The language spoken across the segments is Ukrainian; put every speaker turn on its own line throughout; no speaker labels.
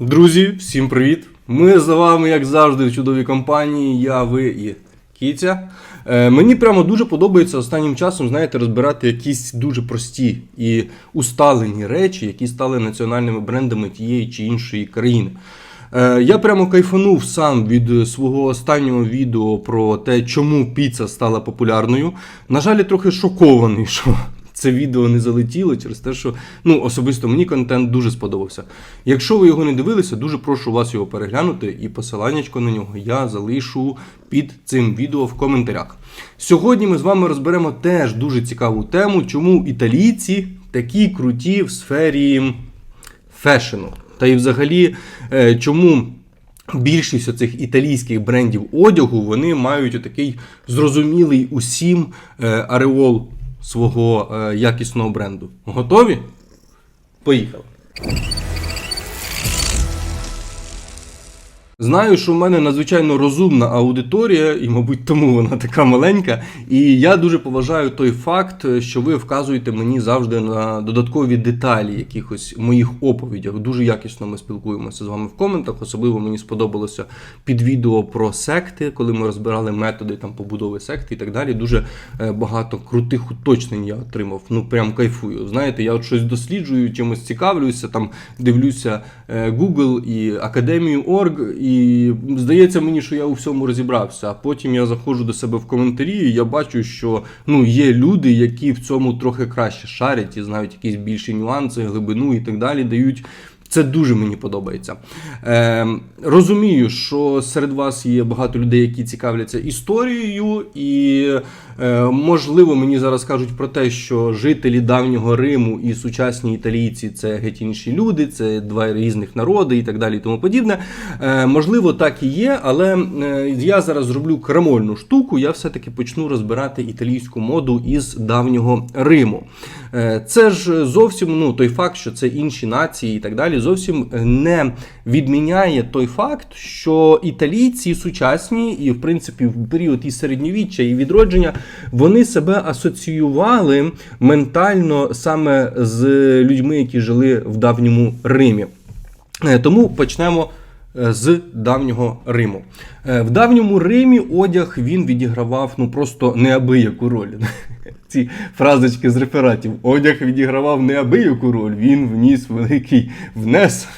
Друзі, всім привіт! Ми з вами, як завжди, в чудовій компанії. Я, ви і Кітя. Е, мені прямо дуже подобається останнім часом, знаєте, розбирати якісь дуже прості і усталені речі, які стали національними брендами тієї чи іншої країни. Е, Я прямо кайфанув сам від свого останнього відео про те, чому піца стала популярною. На жаль, я трохи шокований, що це відео не залетіло через те, що ну особисто мені контент дуже сподобався. Якщо ви його не дивилися, дуже прошу вас його переглянути, і посиланнячко на нього я залишу під цим відео в коментарях. Сьогодні ми з вами розберемо теж дуже цікаву тему, чому італійці такі круті в сфері фешену. Та й взагалі, е, чому більшість оцих італійських брендів одягу вони мають отакий зрозумілий усім е, ареол свого е, якісного бренду. Готові? Поїхали. Знаю, що в мене надзвичайно розумна аудиторія, і, мабуть, тому вона така маленька. І я дуже поважаю той факт, що ви вказуєте мені завжди на додаткові деталі якихось моїх оповідях. Дуже якісно ми спілкуємося з вами в коментах. Особливо мені сподобалося під відео про секти, коли ми розбирали методи там побудови секти і так далі. Дуже е, багато крутих уточнень я отримав. Ну прям кайфую. Знаєте, я от щось досліджую, чимось цікавлюся, там дивлюся е, Google і Академію.орг, і здається мені, що я у всьому розібрався. А потім я заходжу до себе в коментарі, і я бачу, що ну є люди, які в цьому трохи краще шарять і знають якісь більші нюанси, глибину і так далі. Дають. Це дуже мені подобається. Е, розумію, що серед вас є багато людей, які цікавляться історією, і е, можливо мені зараз кажуть про те, що жителі давнього Риму і сучасні італійці це геть інші люди, це два різних народи і так далі. І тому подібне. Е, можливо, так і є, але е, я зараз зроблю крамольну штуку. Я все-таки почну розбирати італійську моду із давнього Риму. Е, Це ж зовсім ну, той факт, що це інші нації і так далі, зовсім не відміняє той факт, що італійці сучасні, і в принципі в період і середньовіччя, і відродження, вони себе асоціювали ментально саме з людьми, які жили в давньому Римі. Е, Тому почнемо з давнього Риму. Е, В давньому Римі одяг він відігравав ну просто неабияку роль. Ці фразочки з рефератів. Одяг відігравав неабияку роль, він вніс великий внесок.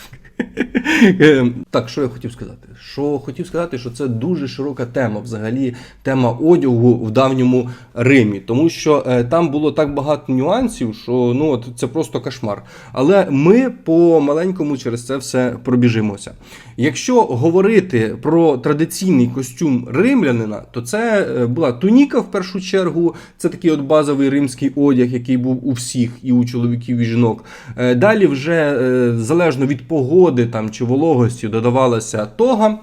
Е, Так, що я хотів сказати? Що хотів сказати, що це дуже широка тема, взагалі тема одягу в давньому Римі, тому що е, там було так багато нюансів, що ну от це просто кошмар. Але ми по маленькому через це все пробіжимося. Якщо говорити про традиційний костюм римлянина, то це е, була туніка в першу чергу. Це такий от базовий римський одяг, який був у всіх, і у чоловіків, і жінок. Е, Далі вже е, залежно від погоди там чи вологості додавалася тога.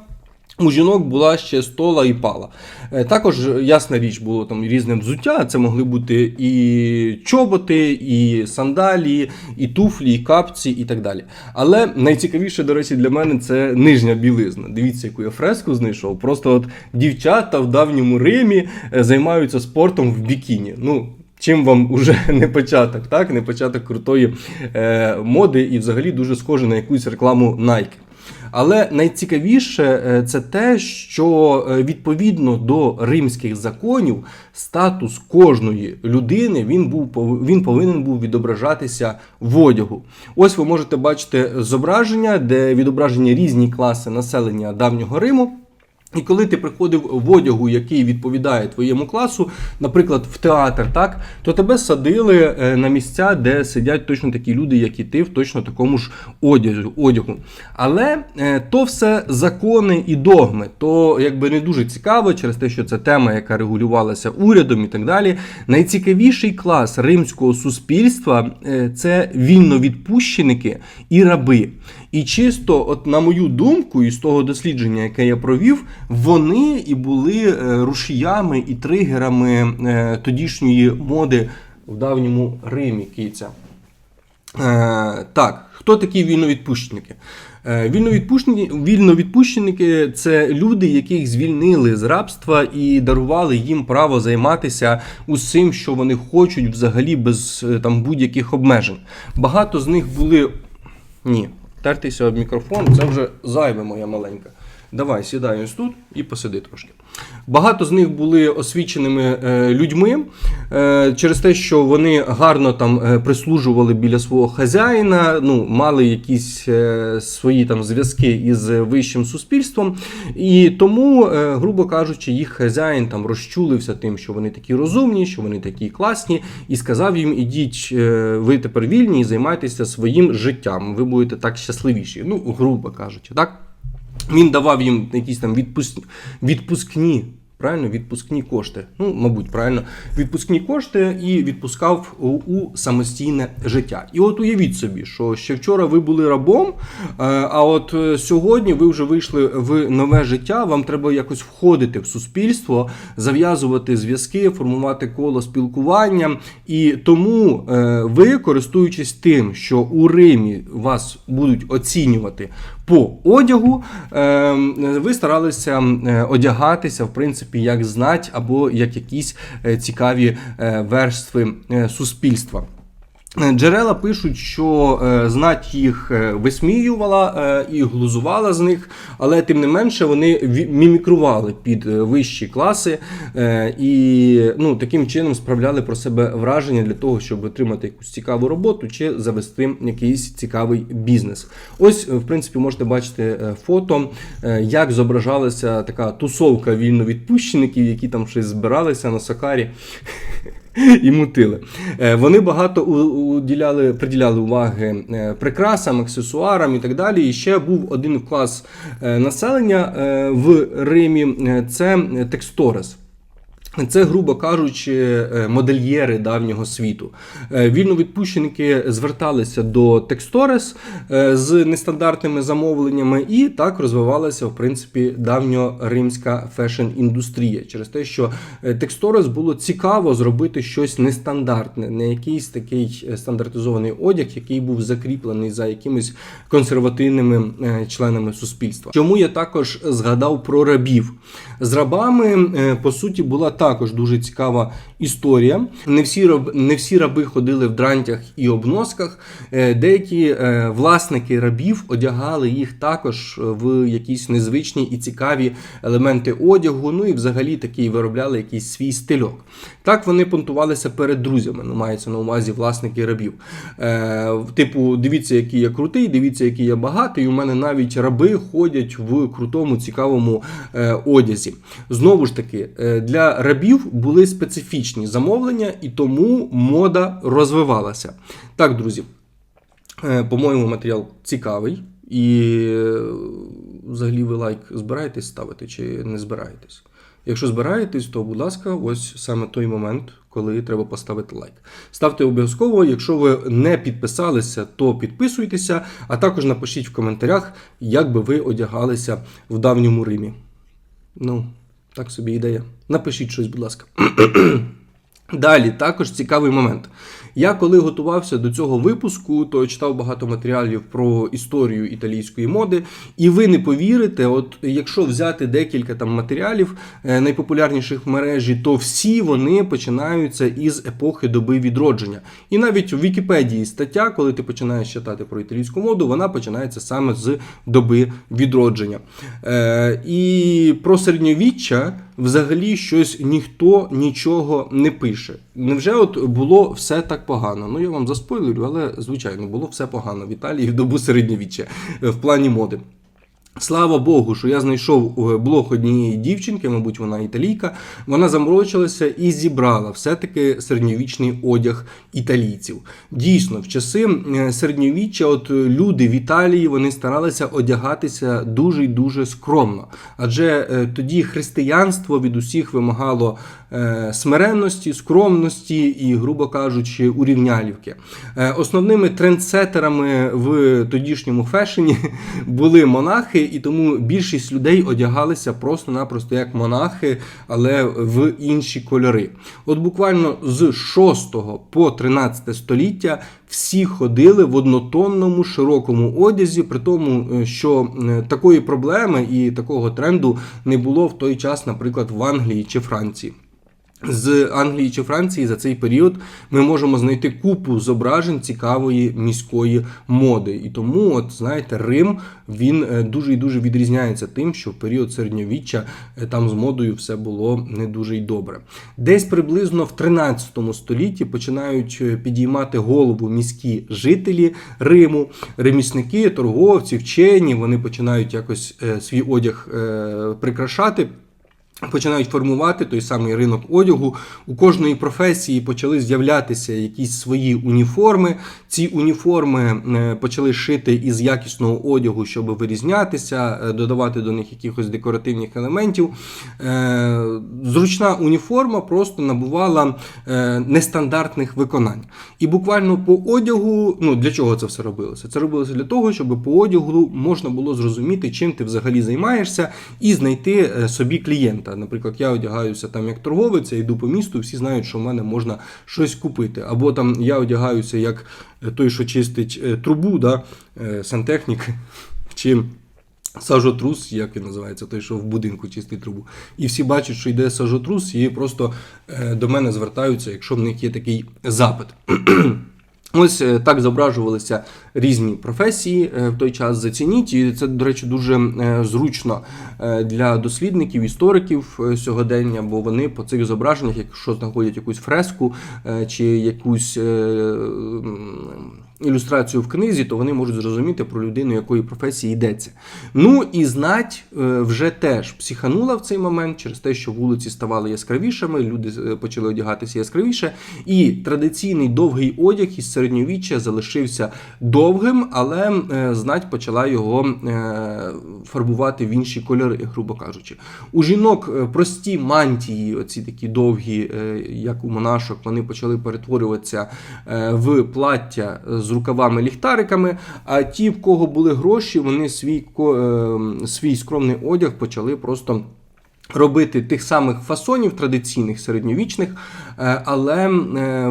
У жінок була ще стола і пала. Е, Також ясна річ було там різне взуття. Це могли бути і чоботи, і сандалії, і туфлі, і капці, і так далі. Але найцікавіше, до речі, для мене це нижня білизна. Дивіться, яку я фреску знайшов. Просто от дівчата в давньому Римі е, займаються спортом в бікіні. Ну, Чим вам уже не початок, так? Не початок крутої е, моди і взагалі дуже схоже на якусь рекламу Nike. Але найцікавіше е, це те, що е, відповідно до римських законів статус кожної людини він був він повинен був відображатися в одягу. Ось ви можете бачити зображення, де відображені різні класи населення давнього Риму. І коли ти приходив в одягу, який відповідає твоєму класу, наприклад, в театр, так, то тебе садили е, на місця, де сидять точно такі люди, як і ти, в точно такому ж одягу. Але е, то все закони і догми, то якби не дуже цікаво через те, що це тема, яка регулювалася урядом і так далі. Найцікавіший клас римського суспільства е, це вільновідпущеники і раби. І чисто, от на мою думку, і з того дослідження, яке я провів, вони і були е, рушіями і тригерами е, тодішньої моди в давньому Римі киця. Е, так, хто такі вільновідпущеники? Вільновідпущеники, вільновідпущеники це люди, яких звільнили з рабства і дарували їм право займатися усім, що вони хочуть, взагалі без там будь-яких обмежень. Багато з них були. Ні, тертися об мікрофон це вже зайве моя маленька. Давай, сідай ось тут і посиди трошки. Багато з них були освіченими е, людьми е, через те, що вони гарно там е, прислужували біля свого хазяїна, ну, мали якісь свої там зв'язки із вищим суспільством. І тому, грубо кажучи, їх хазяїн там розчулився тим, що вони такі розумні, що вони такі класні, і сказав їм: ідіть, ви тепер вільні і займайтеся своїм життям. Ви будете так щасливіші. Ну, грубо кажучи, так? Він давав їм якісь там відпуск... відпускні. Правильно, відпускні кошти. Ну, мабуть, правильно, відпускні кошти і відпускав у, у самостійне життя. І от уявіть собі, що ще вчора ви були рабом, е, а от е, сьогодні ви вже вийшли в нове життя. Вам треба якось входити в суспільство, зав'язувати зв'язки, формувати коло спілкування. І тому е, ви, користуючись тим, що у Римі вас будуть оцінювати по одягу, е, ви старалися е, одягатися, в принципі, як знать або як якісь е, цікаві е, верстви суспільства. Джерела пишуть, що е, знать їх е, висміювала е, і глузувала з них, але тим не менше вони мімікрували під вищі класи і ну, таким чином справляли про себе враження для того, щоб отримати якусь цікаву роботу чи завести якийсь цікавий бізнес. Ось, в принципі, можете бачити фото, як зображалася така тусовка вільновідпущеників, які там щось збиралися на Сакарі і мутили. Е, Вони багато уділяли, приділяли уваги е, прикрасам, аксесуарам і так далі. І ще був один клас е, населення в Римі це тексторес. Це, грубо кажучи, е, модельєри давнього світу. Е, Вільновідпущеники зверталися до Тексторес з нестандартними замовленнями, і так розвивалася, в принципі, давньоримська фешн-індустрія. Через те, що е, Тексторес було цікаво зробити щось нестандартне, не якийсь такий стандартизований одяг, який був закріплений за якимись консервативними членами суспільства. Чому я також згадав про рабів? З рабами, е, по суті, була також дуже цікава історія. Не всі раб, не всі раби ходили в дрантях і обносках. Е, Деякі е, власники рабів одягали їх також в якісь незвичні і цікаві елементи одягу. Ну і взагалі такі виробляли якийсь свій стильок. Так вони понтувалися перед друзями. Ну, мається на увазі власники рабів. Типу, дивіться, який я крутий, дивіться, який я багатий. У мене навіть раби ходять в крутому, цікавому е, одязі. Знову ж таки, е, для рабів були специфічні замовлення, і тому мода розвивалася. Так, друзі, е, по-моєму, матеріал цікавий. І е, взагалі ви лайк збираєтесь ставити чи не збираєтесь? Якщо збираєтесь, то, будь ласка, ось саме той момент, коли треба поставити лайк. Ставте обов'язково. Якщо ви не підписалися, то підписуйтеся, а також напишіть в коментарях, як би ви одягалися в давньому Римі. Ну, так собі ідея. Напишіть щось, будь ласка. Далі також цікавий момент. Я коли готувався до цього випуску, то читав багато матеріалів про історію італійської моди, і ви не повірите, от якщо взяти декілька там матеріалів е, найпопулярніших в мережі, то всі вони починаються із епохи доби відродження. І навіть в Вікіпедії стаття, коли ти починаєш читати про італійську моду, вона починається саме з доби відродження. Е, і про середньовіччя взагалі щось ніхто нічого не пише. Невже от було все так погано? Ну я вам заспойлерю, але звичайно було все погано в Італії в добу середньовіччя е, в плані моди. Слава Богу, що я знайшов е, блог однієї дівчинки, мабуть, вона італійка. Вона заморочилася і зібрала все-таки середньовічний одяг італійців. Дійсно, в часи е, середньовіччя, от е, люди в Італії вони старалися одягатися дуже й дуже скромно. Адже тоді християнство від усіх вимагало смиренності, скромності і, грубо кажучи, урівнялівки. Е, Основними трендсетерами в тодішньому фешені були монахи, і тому більшість людей одягалися просто-напросто як монахи, але в інші кольори. От буквально з 6 по 13 століття всі ходили в однотонному широкому одязі, при тому, е, що е, такої проблеми і такого тренду не було в той час, наприклад, в Англії чи Франції. З Англії чи Франції за цей період ми можемо знайти купу зображень цікавої міської моди. І тому, от знаєте, Рим він е, дуже і дуже відрізняється тим, що в період середньовіччя е, там з модою все було не дуже й добре. Десь приблизно в 13 столітті починають е, підіймати голову міські жителі Риму, ремісники, торговці, вчені. Вони починають якось свій одяг прикрашати. Починають формувати той самий ринок одягу. У кожної професії почали з'являтися якісь свої уніформи. Ці уніформи е, почали шити із якісного одягу, щоб вирізнятися, е, додавати до них якихось декоративних елементів. Е, Зручна уніформа просто набувала нестандартних виконань. І буквально по одягу, ну для чого це все робилося? Це робилося для того, щоб по одягу можна було зрозуміти, чим ти взагалі займаєшся, і знайти собі клієнта. Наприклад, я одягаюся там як торговець, я йду по місту, всі знають, що в мене можна щось купити. Або там я одягаюся як е, той, що чистить е, трубу, да? е, сантехнік. чи Сажотрус, як він називається, той, що в будинку чистить трубу. І всі бачать, що йде сажотрус, і просто до мене звертаються, якщо в них є такий запит. Ось е, так зображувалися різні професії е, в той час. Зацініть, і це, до речі, дуже е, зручно для дослідників, істориків сьогодення, бо вони по цих зображеннях, якщо знаходять якусь фреску чи якусь ілюстрацію в книзі, то вони можуть зрозуміти про людину, якої професії йдеться. Ну і знать е, вже теж психанула в цей момент через те, що вулиці ставали яскравішими, люди е, почали одягатися яскравіше, і традиційний довгий одяг із середньовіччя залишився довгим, але е, знать почала його фарбувати в інші кольори, грубо кажучи. У жінок прості мантії, оці такі довгі, як у монашок, вони почали перетворюватися в плаття рукавами-ліхтариками. А ті, в кого були гроші, вони свій, е, свій скромний одяг почали просто. Робити тих самих фасонів традиційних середньовічних, е, але е,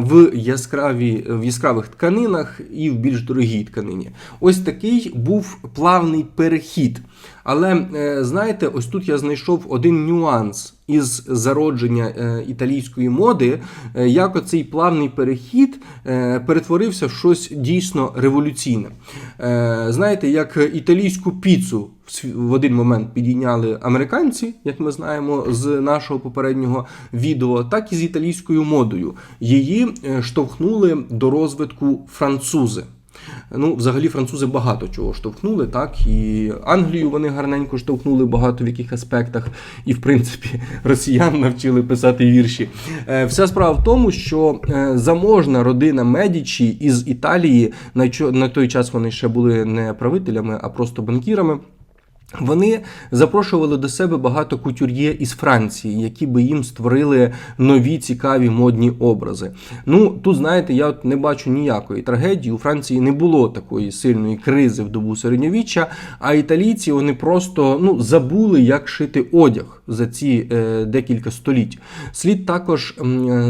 в яскраві в яскравих тканинах і в більш дорогій тканині. Ось такий був плавний перехід. Але е, знаєте, ось тут я знайшов один нюанс із зародження е, італійської моди, е, як оцей плавний перехід перетворився в щось дійсно революційне. Знаєте, як італійську піцу в один момент підійняли американці, як ми знаємо з нашого попереднього відео, так і з італійською модою. Її штовхнули до розвитку французи. Ну, взагалі, французи багато чого штовхнули, так і Англію вони гарненько штовхнули багато в яких аспектах, і в принципі росіян навчили писати вірші. Е, Вся справа в тому, що е, заможна родина Медічі із Італії, на той час вони ще були не правителями, а просто банкірами. Вони запрошували до себе багато кутюр'є із Франції, які би їм створили нові цікаві модні образи. Ну тут знаєте, я от не бачу ніякої трагедії. У Франції не було такої сильної кризи в добу середньовіччя, а італійці вони просто ну забули, як шити одяг за ці е, декілька століть. Слід також е,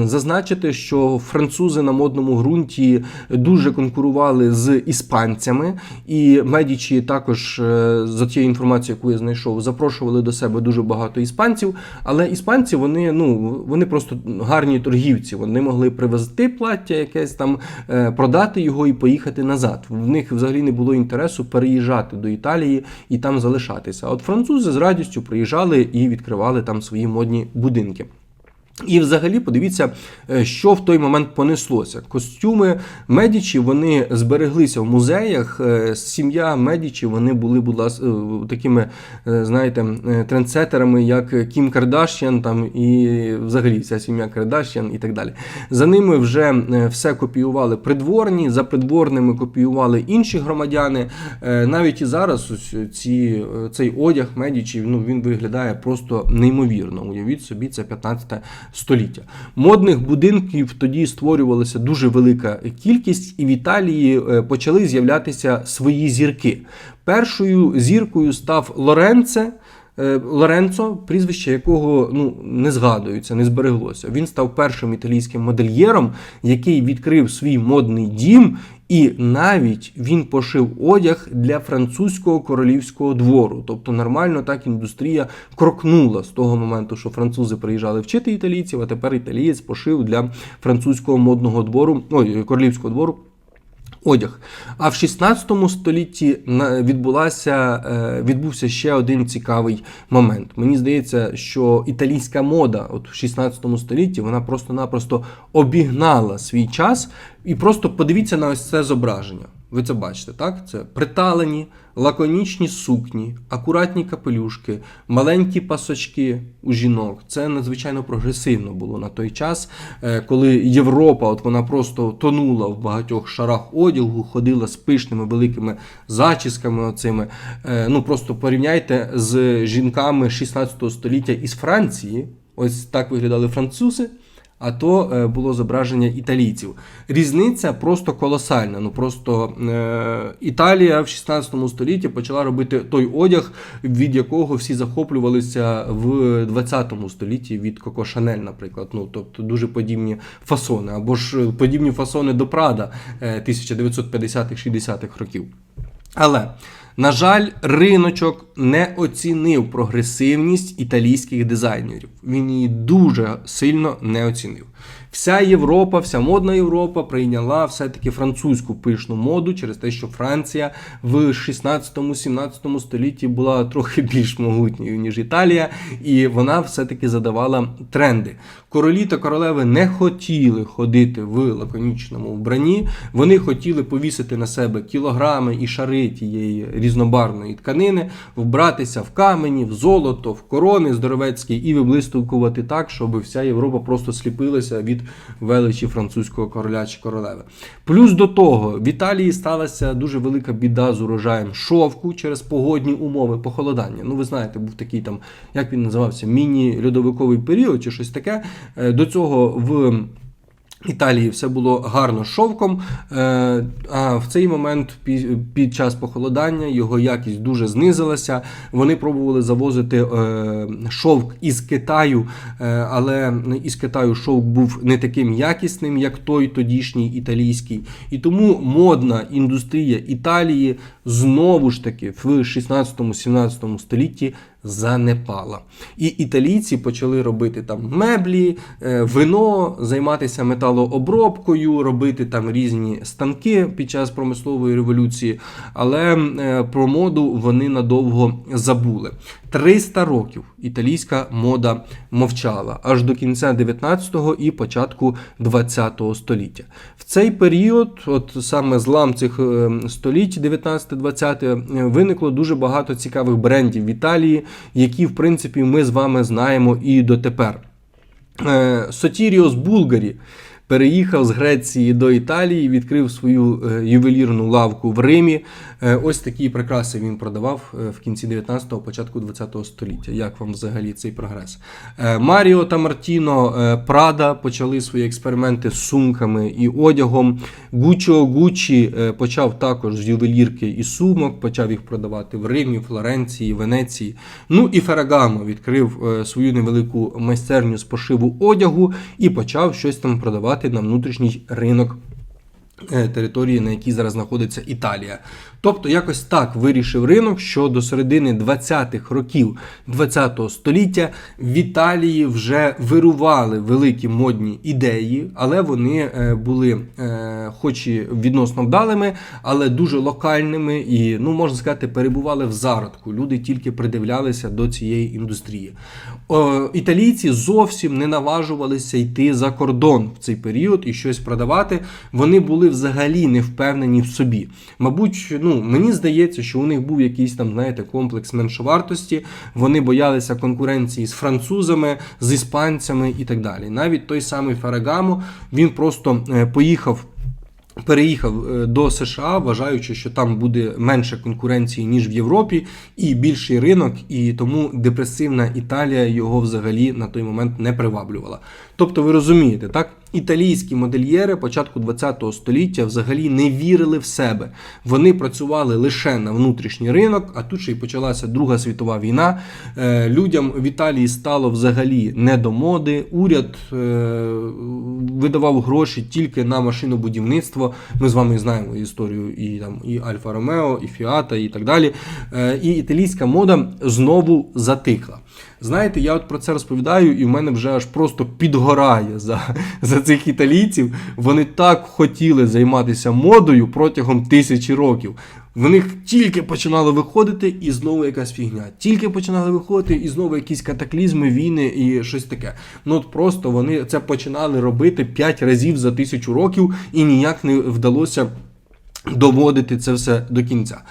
зазначити, що французи на модному ґрунті дуже конкурували з іспанцями, і медічі також е, за тією інформацією, яку я знайшов, запрошували до себе дуже багато іспанців. Але іспанці вони ну вони просто гарні торгівці. Вони могли привезти плаття, якесь там е, продати його і поїхати назад. В них взагалі не було інтересу переїжджати до Італії і там залишатися. От французи з радістю приїжджали і відкривали там свої модні будинки. І взагалі подивіться, е, що в той момент понеслося. Костюми Медічі вони збереглися в музеях. Е, Сім'я Медічі вони були, будь ласка, е, такими, знаєте, трендсетерами, як Кім Кардашян, там і взагалі вся сім'я Кардашян і так далі. За ними вже все копіювали придворні, за придворними копіювали інші громадяни. Навіть і зараз ось ці, цей одяг Медічі ну, він виглядає просто неймовірно. Уявіть собі, це 15 століття. Модних будинків тоді створювалася дуже велика кількість, і в Італії е, почали з'являтися свої зірки. Першою зіркою став Лоренце. Е, Лоренцо, прізвище якого ну, не згадується, не збереглося. Він став першим італійським модельєром, який відкрив свій модний дім, і навіть він пошив одяг для французького королівського двору. Тобто нормально так індустрія крокнула з того моменту, що французи приїжджали вчити італійців, а тепер італієць пошив для французького модного двору, ой, королівського двору одяг. А в 16 столітті відбулася, е, відбувся ще один цікавий момент. Мені здається, що італійська мода от в 16 столітті вона просто-напросто обігнала свій час. І просто подивіться на ось це зображення. Ви це бачите, так? Це приталені, лаконічні сукні, акуратні капелюшки, маленькі пасочки у жінок. Це надзвичайно прогресивно було на той час, е, коли Європа, от вона просто тонула в багатьох шарах одягу, ходила з пишними великими зачісками. Оцими. Е, Ну просто порівняйте з жінками 16 століття із Франції. Ось так виглядали французи а то е, було зображення італійців. Різниця просто колосальна. Ну просто е, Італія в 16 столітті почала робити той одяг, від якого всі захоплювалися в 20 столітті від Коко Шанель, наприклад. Ну тобто дуже подібні фасони, або ж е, подібні фасони до Прада е, 1950-60-х років. Але на жаль, риночок не оцінив прогресивність італійських дизайнерів. Він її дуже сильно не оцінив. Вся Європа, вся модна Європа прийняла все-таки французьку пишну моду через те, що Франція в 16-17 столітті була трохи більш могутньою, ніж Італія, і вона все-таки задавала тренди. Королі та королеви не хотіли ходити в лаконічному вбранні, вони хотіли повісити на себе кілограми і шари тієї різнобарвної тканини, вбратися в камені, в золото, в корони здоровецькі і виблискувати так, щоб вся Європа просто сліпилася від величі французького короля чи королеви. Плюс до того, в Італії сталася дуже велика біда з урожаєм шовку через погодні умови похолодання. Ну, ви знаєте, був такий там, як він називався, міні-льодовиковий період чи щось таке. Е, До цього в Італії все було гарно з шовком, е, а в цей момент під час похолодання його якість дуже знизилася. Вони пробували завозити е, шовк із Китаю, е, але із Китаю шовк був не таким якісним, як той тодішній італійський. І тому модна індустрія Італії знову ж таки в 16-17 столітті занепала. І італійці почали робити там меблі, е, вино, займатися металообробкою, робити там різні станки під час промислової революції, але е, про моду вони надовго забули. 300 років італійська мода мовчала аж до кінця 19-го і початку 20-го століття. В цей період, от саме злам цих е, століть, 19-20, е, виникло дуже багато цікавих брендів в Італії, які, в принципі, ми з вами знаємо і дотепер. Е, Сотіріос Булгарі переїхав з Греції до Італії, відкрив свою е, ювелірну лавку в Римі. Е, Ось такі прикраси він продавав е, в кінці 19-го, початку 20-го століття. Як вам взагалі цей прогрес? Е, Маріо та Мартіно Прада почали свої експерименти з сумками і одягом. Гуччо Гуччі е, почав також з ювелірки і сумок, почав їх продавати в Римі, Флоренції, Венеції. Ну і Феррагамо відкрив свою невелику майстерню з пошиву одягу і почав щось там продавати на внутрішній ринок території, на якій зараз знаходиться Італія. Тобто, якось так вирішив ринок, що до середини 20-х років 20-го століття в Італії вже вирували великі модні ідеї, але вони е, були, е, хоч і відносно вдалими, але дуже локальними і, ну можна сказати, перебували в зародку. Люди тільки придивлялися до цієї індустрії. Італійці зовсім не наважувалися йти за кордон в цей період і щось продавати. Вони були взагалі не впевнені в собі. Мабуть, ну мені здається, що у них був якийсь там, знаєте, комплекс меншовартості. Вони боялися конкуренції з французами, з іспанцями і так далі. Навіть той самий Фарагамо він просто е, поїхав. Переїхав е, до США, вважаючи, що там буде менше конкуренції, ніж в Європі, і більший ринок, і тому депресивна Італія його взагалі на той момент не приваблювала. Тобто, ви розумієте, так? італійські модельєри початку ХХ століття взагалі не вірили в себе. Вони працювали лише на внутрішній ринок, а тут ще й почалася Друга світова війна. Е, Людям в Італії стало взагалі не до моди. Уряд е, видавав гроші тільки на машинобудівництво. Ми з вами знаємо історію і там і Альфа Ромео, і Фіата, і так далі. Е, І італійська мода знову затихла. Знаєте, я от про це розповідаю, і в мене вже аж просто підгорає за, за цих італійців. Вони так хотіли займатися модою протягом тисячі років. В них тільки починало виходити, і знову якась фігня. Тільки починали виходити, і знову якісь катаклізми, війни і щось таке. Ну от просто вони це починали робити 5 разів за тисячу років, і ніяк не вдалося доводити це все до кінця,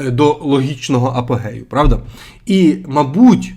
е, до логічного апогею, правда? І, мабуть,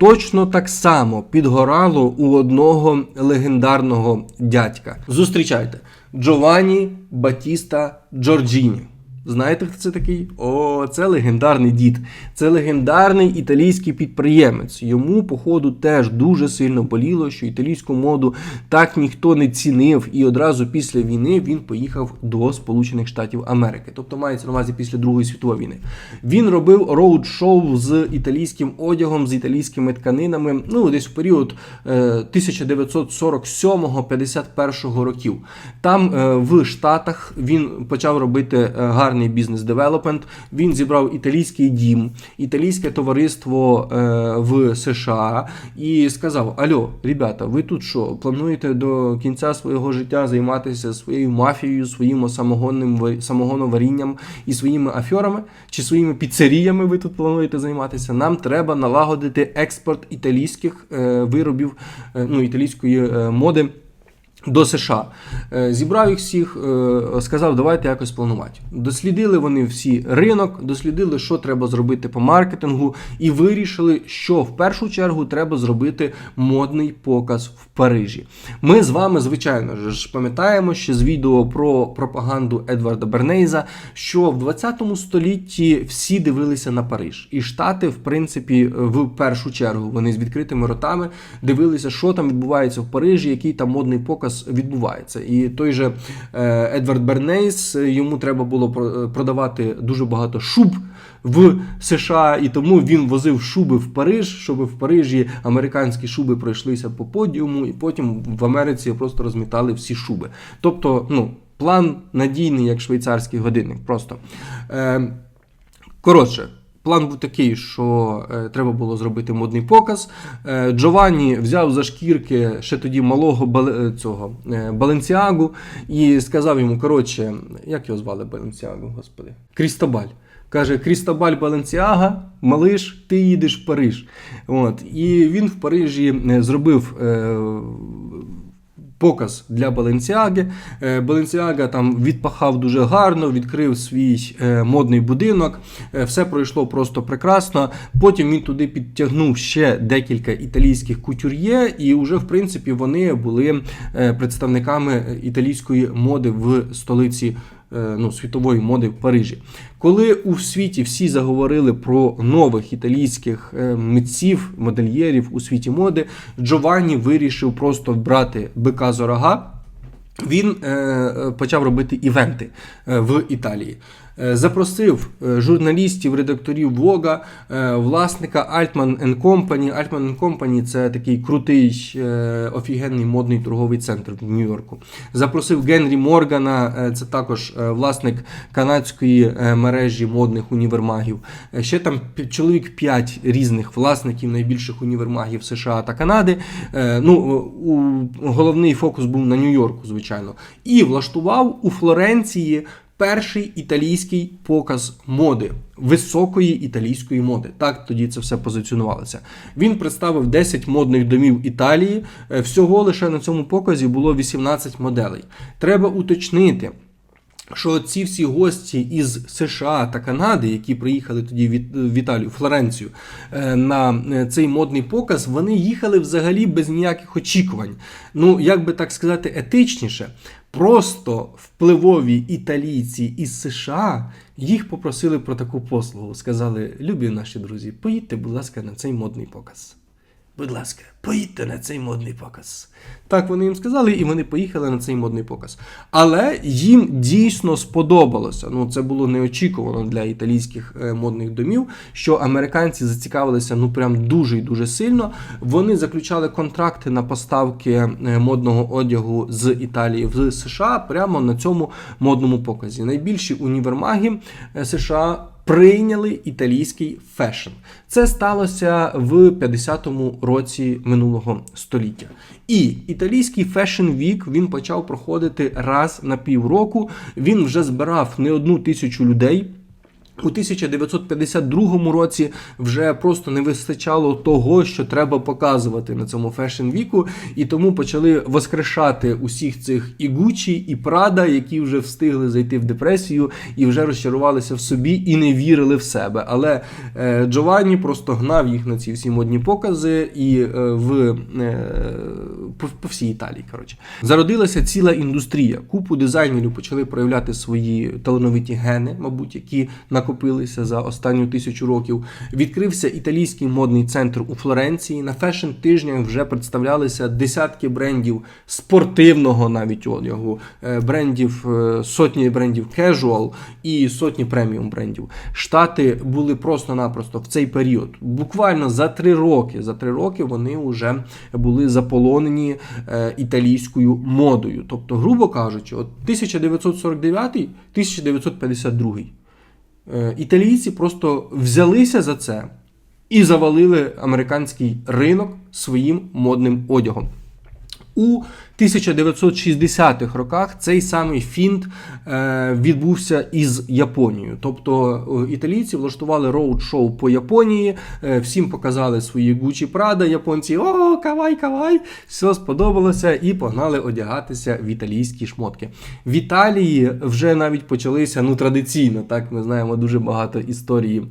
точно так само підгорало у одного легендарного дядька. Зустрічайте Джованні Батіста Джорджіні. Знаєте, хто це такий? О, це легендарний дід. Це легендарний італійський підприємець. Йому, походу, теж дуже сильно боліло, що італійську моду так ніхто не цінив, і одразу після війни він поїхав до Сполучених Штатів Америки. Тобто мається на увазі після Другої світової війни. Він робив роуд-шоу з італійським одягом, з італійськими тканинами. Ну, десь в період е, 1947-51 років. Там е, в Штатах він почав робити е, гарний бізнес-девелопмент. Він зібрав італійський дім, італійське товариство е, в США і сказав: Альо, ребята, ви тут що, плануєте до кінця свого життя займатися своєю мафією, своїм самогонним самогоноварінням і своїми афьорами чи своїми піцеріями ви тут плануєте займатися? Нам треба налагодити експорт італійських е, виробів, е, ну, італійської е, моди. До США Е, зібрав їх всіх, е, сказав, давайте якось планувати. Дослідили вони всі ринок, дослідили, що треба зробити по маркетингу, і вирішили, що в першу чергу треба зробити модний показ в Парижі. Ми з вами, звичайно ж, пам'ятаємо ще з відео про пропаганду Едварда Бернейза, що в 20 столітті всі дивилися на Париж, і Штати, в принципі, в першу чергу вони з відкритими ротами дивилися, що там відбувається в Парижі, який там модний показ відбувається. І той же е, Едвард Бернейс йому треба було е, продавати дуже багато шуб в США, і тому він возив шуби в Париж, щоб в Парижі американські шуби пройшлися по подіуму, і потім в Америці просто розмітали всі шуби. Тобто, ну. План надійний, як швейцарський годинник. Просто. Е, коротше, план був такий, що е, треба було зробити модний показ. Е, Джованні взяв за шкірки ще тоді малого Бал- е, цього е, Баленсіагу і сказав йому: коротше, як його звали Баленсіагу, господи? Крістобаль. Каже, Крістобаль Баленсіага, малиш, ти їдеш в Париж. От. І він в Парижі е, зробив. Е, показ для Баленсіаги. Баленсіага там відпахав дуже гарно, відкрив свій е, модний будинок. Е, Все пройшло просто прекрасно. Потім він туди підтягнув ще декілька італійських кутюр'є, і вже в принципі вони були е, представниками італійської моди в столиці. Е, Ну, світової моди в Парижі. Коли у світі всі заговорили про нових італійських е, митців, модельєрів у світі моди, Джованні вирішив просто брати бика за рога. Він е, е, почав робити івенти в Італії. Е, Запросив е, журналістів, редакторів Вога, е, власника Altman Company. Altman Company – це такий крутий, офігенний модний торговий центр в Нью-Йорку. Запросив Генрі Моргана, це також власник канадської мережі модних універмагів. Ще там чоловік 5 різних власників найбільших універмагів США та Канади. Ну, у, головний фокус був на Нью-Йорку, звичайно. І влаштував у Флоренції перший італійський показ моди, високої італійської моди. Так тоді це все позиціонувалося. Він представив 10 модних домів Італії. Е, Всього лише на цьому показі було 18 моделей. Треба уточнити. Що ці всі гості із США та Канади, які приїхали тоді в Італію, Флоренцію, е, на е, цей модний показ, вони їхали взагалі без ніяких очікувань. Ну, як би так сказати, етичніше. Просто впливові італійці із США їх попросили про таку послугу. Сказали: любі наші друзі, поїдьте, будь ласка, на цей модний показ. Будь ласка, поїдьте на цей модний показ. Так вони їм сказали, і вони поїхали на цей модний показ. Але їм дійсно сподобалося. Ну, це було неочікувано для італійських е, модних домів, що американці зацікавилися ну прям дуже і дуже сильно. Вони заключали контракти на поставки е, модного одягу з Італії в США прямо на цьому модному показі. Найбільші універмаги е, США прийняли італійський фешн. Це сталося в 50-му році минулого століття. І італійський фешн вік він почав проходити раз на півроку. Він вже збирав не одну тисячу людей. У 1952 році вже просто не вистачало того, що треба показувати на цьому фешн віку, і тому почали воскрешати усіх цих і Гуччі, і Прада, які вже встигли зайти в депресію і вже розчарувалися в собі і не вірили в себе. Але е, Джованні просто гнав їх на ці всі модні покази і е, в е, по, по всій Італії. Коротше, зародилася ціла індустрія. Купу дизайнерів почали проявляти свої талановиті гени, мабуть, які накопилися за останню тисячу років. Відкрився італійський модний центр у Флоренції. На фешн тижнях вже представлялися десятки брендів спортивного навіть одягу, е, брендів е, сотні брендів casual і сотні преміум брендів. Штати були просто-напросто в цей період. Буквально за три роки. За три роки вони вже були заполонені е, італійською модою. Тобто, грубо кажучи, от 1949-1952 е, італійці просто взялися за це і завалили американський ринок своїм модним одягом. У 1960-х роках цей самий фінт е, відбувся із Японією. Тобто е, італійці влаштували роуд-шоу по Японії, е, всім показали свої Gucci Prada, японці о, кавай, кавай! Все сподобалося і погнали одягатися в італійські шмотки. В Італії вже навіть почалися ну традиційно, так ми знаємо дуже багато історії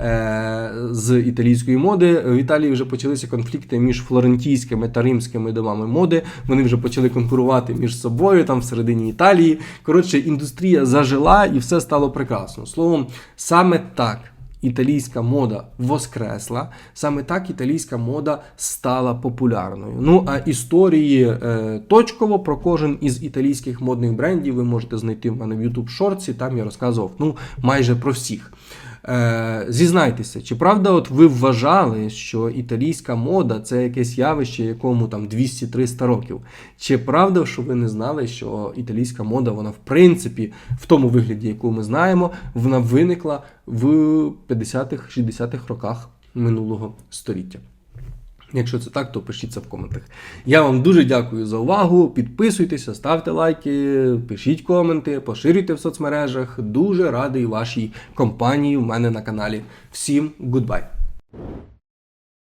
е, з італійської моди. В Італії вже почалися конфлікти між флорентійськими та римськими домами моди. Вони вже почали конкурувати між собою там всередині Італії. Коротше, індустрія зажила і все стало прекрасно. Словом, саме так. Італійська мода воскресла, саме так італійська мода стала популярною. Ну а історії е, точково про кожен із італійських модних брендів ви можете знайти в мене в YouTube шорці. Там я розказував ну майже про всіх. Е, зізнайтеся, чи правда, от ви вважали, що італійська мода це якесь явище, якому там 200-300 років? Чи правда, що ви не знали, що італійська мода, вона в принципі, в тому вигляді, яку ми знаємо, вона виникла в 50-х, 60-х роках минулого століття? Якщо це так, то пишіть це в коментах. Я вам дуже дякую за увагу. Підписуйтеся, ставте лайки, пишіть коменти, поширюйте в соцмережах. Дуже радий вашій компанії в мене на каналі. Всім гудбай!